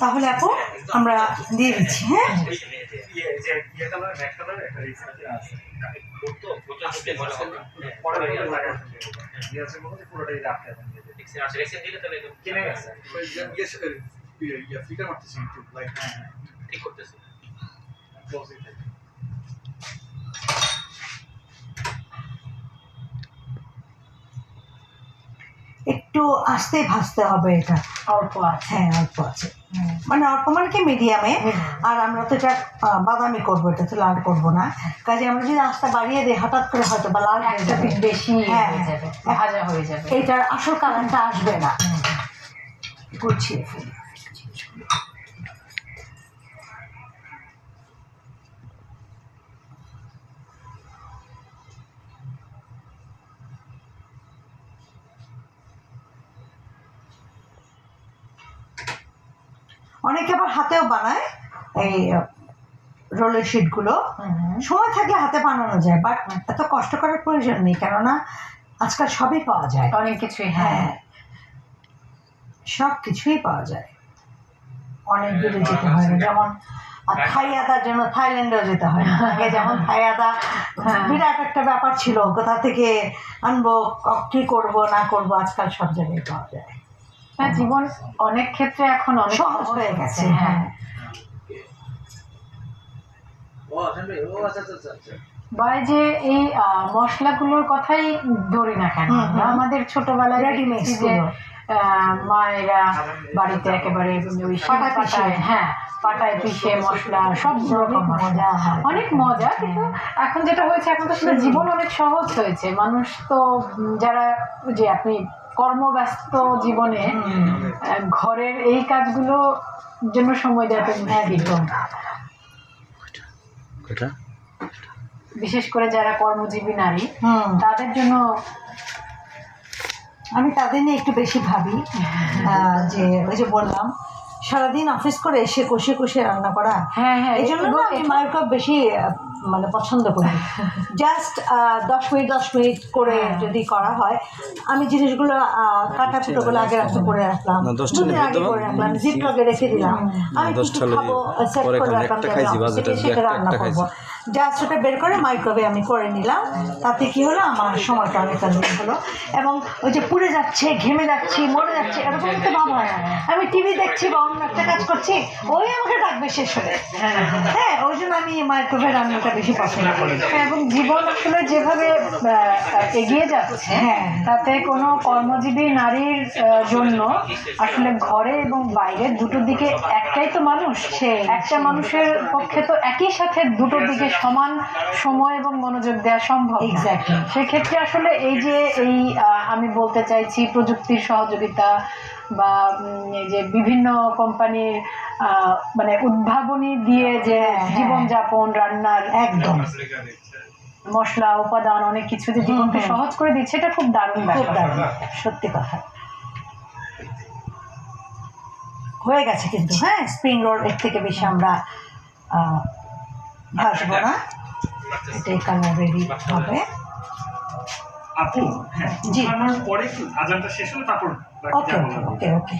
তাহলে আপু আমরা দিয়ে দিচ্ছি হ্যাঁ? ইয়ে যে ইয়ে কালার ব্যাক কালার একটা রিক্সাতে আছে পরে পরে লাগাই দিয়ে আছে বলতে পুরোটাই রাখতে হবে কিনে গেছে ফিকার মারতেছি একটু লাইক ক্লোজ ইট একটু আস্তে ভাসতে হবে এটা। অল্প আছে। হ্যাঁ অল্প আছে। মানে অল্প মানে কি মিডিয়ামে আর আমরা তো এটা বাদামি করব এটা তো লাল করব না। কাজে আমরা যদি আস্তে বাড়িয়ে দিই হঠাৎ করে হয়তো বা লাল একটা বেশি হ্যাঁ, হয়ে এটার ভাজা হয়ে যাবে। এইটার আসল কারণটা আসবে না। গুছিয়ে ফেলি। অনেকে আবার হাতেও বানায় এই রোলের শিটগুলো। সময় থাকলে হাতে বানানো যায় বাট এত কষ্ট করার প্রয়োজন নেই কেননা আজকাল সবই পাওয়া যায়। অনেক কিছুই হ্যাঁ। হ্যাঁ। সব কিছুই পাওয়া যায়। অনেক দূরে যেতে হয় না যেমন আর থাই আদার জন্য থাইল্যান্ডেও যেতে হয় না। আগে যেমন থাই আদা হ্যাঁ। বিরাট একটা ব্যাপার ছিল কোথা থেকে আনব কি করব না করব আজকাল সব জায়গায় পাওয়া যায়। হ্যাঁ, জীবন অনেক ক্ষেত্রে এখন অনেক সহজ হয়ে গেছে হ্যাঁ। আচ্ছা ও আচ্ছা আচ্ছা আচ্ছা বা যে এই মশলাগুলোর কথাই ধরি না কেন আমাদের ছোটবেলায় আহ, মায়েরা বাড়িতে একেবারে ওই পাটায় হ্যাঁ পাটায় পিষে মশলা সব রকম অনেক মজা অনেক মজা কিন্তু এখন যেটা হয়েছে এখন তো আসলে জীবন অনেক সহজ হয়েছে। মানুষ তো যারা যে আপনি কর্মব্যস্ত জীবনে ঘরের এই কাজগুলো জন্য সময় দেওয়া তো একদম বিশেষ করে যারা কর্মজীবী নারী হুম। তাদের জন্য আমি তাদের নিয়ে একটু বেশি ভাবি আহ, যে ওই যে বললাম সারাদিন অফিস করে এসে কষে কষে রান্না করা হ্যাঁ হ্যাঁ এই জন্য আমি মায়ের কাপ বেশি মানে পছন্দ করি। জাস্ট দশ মিনিট দশ মিনিট করে হ্যাঁ। যদি করা হয় আমি জিনিসগুলো কাটা ফুটোগুলো আগে রাখতে করে রাখলাম। দুদিন আগে? করে রাখলাম জিপ লগে রেখে দিলাম। আমি না, কি দশটা কি লেগে খাব সেট করে রাখলাম একটা একটা- সেটা রান্না করব। জাস্ট ওটা বের করে মাইক্রোওয়েভে আমি করে নিলাম। তাতে কি হলো? আমার সময়টা অনেক দিন হলো। এবং ওই যে পুড়ে যাচ্ছে ঘেমে যাচ্ছি মরে যাচ্ছে এরকম তো ভাব হয়। না আমি টিভি দেখছি বা অন্য একটা কাজ করছি ওই আমাকে ডাকবে শেষ হলে। হ্যাঁ ওই জন্য আমি মাইক্রোওয়েভে রান্নাটা বেশি পছন্দ করি হ্যাঁ, এবং জীবন আসলে যেভাবে এগিয়ে যাচ্ছে হ্যাঁ। তাতে কোনো কর্মজীবী নারীর জন্য আসলে ঘরে এবং বাইরে দুটোর দিকে একটাই তো মানুষ সে একটা মানুষের পক্ষে তো একই সাথে দুটোর দিকে সমান সময় এবং মনোযোগ দেওয়া সম্ভব। সেক্ষেত্রে আসলে এই যে এই আমি বলতে চাইছি প্রযুক্তির সহযোগিতা বা এই যে বিভিন্ন কোম্পানির মানে উদ্ভাবনী দিয়ে যে হ্যাঁ। জীবনযাপন রান্নার একদম। মশলা উপাদান অনেক কিছু যে জীবনকে। সহজ করে দিচ্ছে এটা খুব দারুণ খুব দারুণ। সত্যি কথা। হয়ে গেছে কিন্তু হ্যাঁ? স্প্রিং রোল এর থেকে বেশি আমরা আহ, ভাজবো না। এটাই কালার রেডি হবে। আপু হ্যাঁ জি। আমার পরে একটু আজানটা শেষ হলে তারপর ওকে ওকে ওকে।